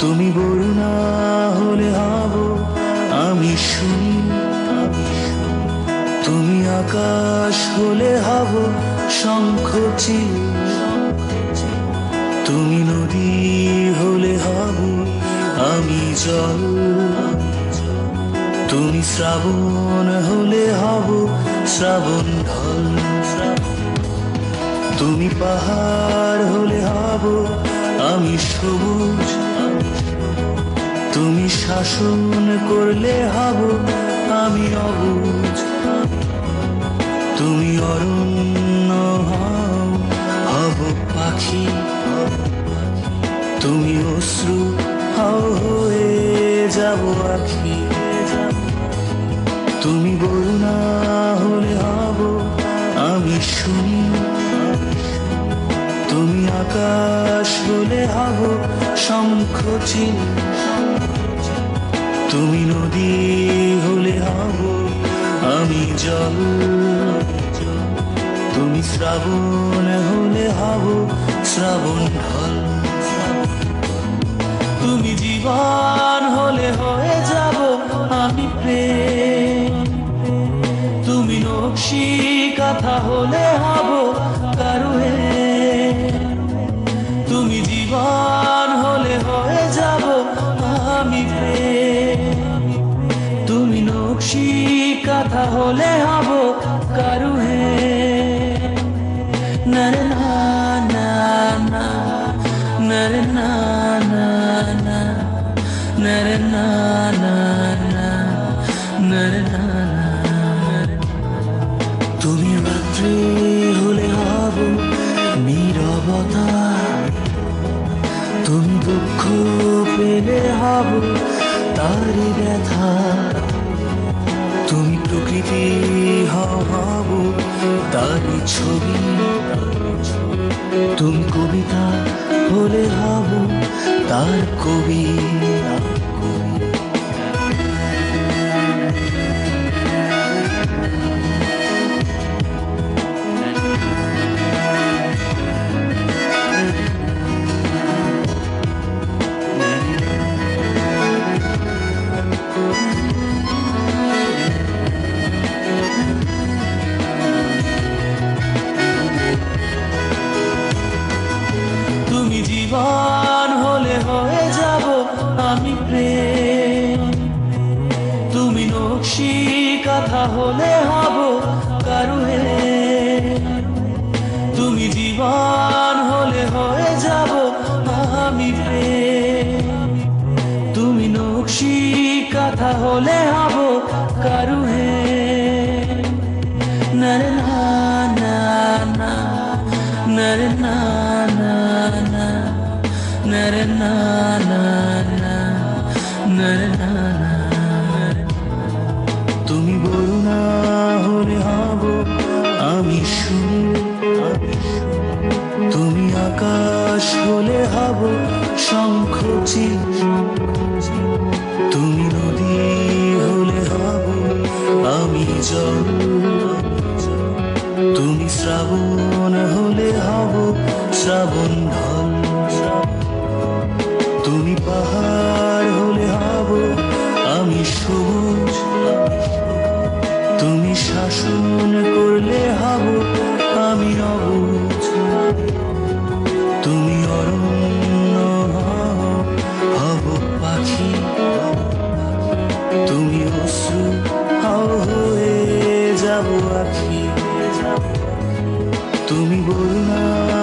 তুমি বরুণা হলে হব আমি শুনি। আকাশ হলে হব শঙ্খচি তুমি নদী হলে হব আমি জল। তুমি শ্রাবণ হলে হব শ্রাবণ ঢল। তুমি পাহাড় হলে হব আমি সবুজ। তুমি শাসন করলে হব তুমি অশ্রু হয়ে যাব আখি তুমি বরুণা হলে হব, আমি শুনি। তুমি আকাশ হলে হব, শঙ্খ চিল তুমি নদী হলে হব, আমি জল। তুমি শ্রাবণ হলে হব, শ্রাবণ ঢল। তুমি জীবন হলে হয়ে যাব আমি প্রেম। তুমি নকশি কথা হলে হব কারুহে তুমি জীবন হলে হয়ে যাব আমি প্রেম। তুমি নকশি কথা হলে হব কারুহে না না না না না। না না নরে না না তুমি রাত্রে হলে হব নীরবতা তুমি দুঃখ পেলে হব তারি ব্যথা তুমি প্রকৃতি হব তারি ছবি তুমি কবিতা হলে হব তার কবি হলে হব কারুহে। তুমি জীবন হলে হয়ে যাব আমি তুমি নকশি কথা হলে হব কারুহে। নরে না না না নরে না না না নরে না না না নরে না। তুমি আকাশ হলে হব শঙ্খ চিল তুমি নদী হলে হব আমি জল। তুমি অসু হয়ে যাব আখি। তুমি বলুন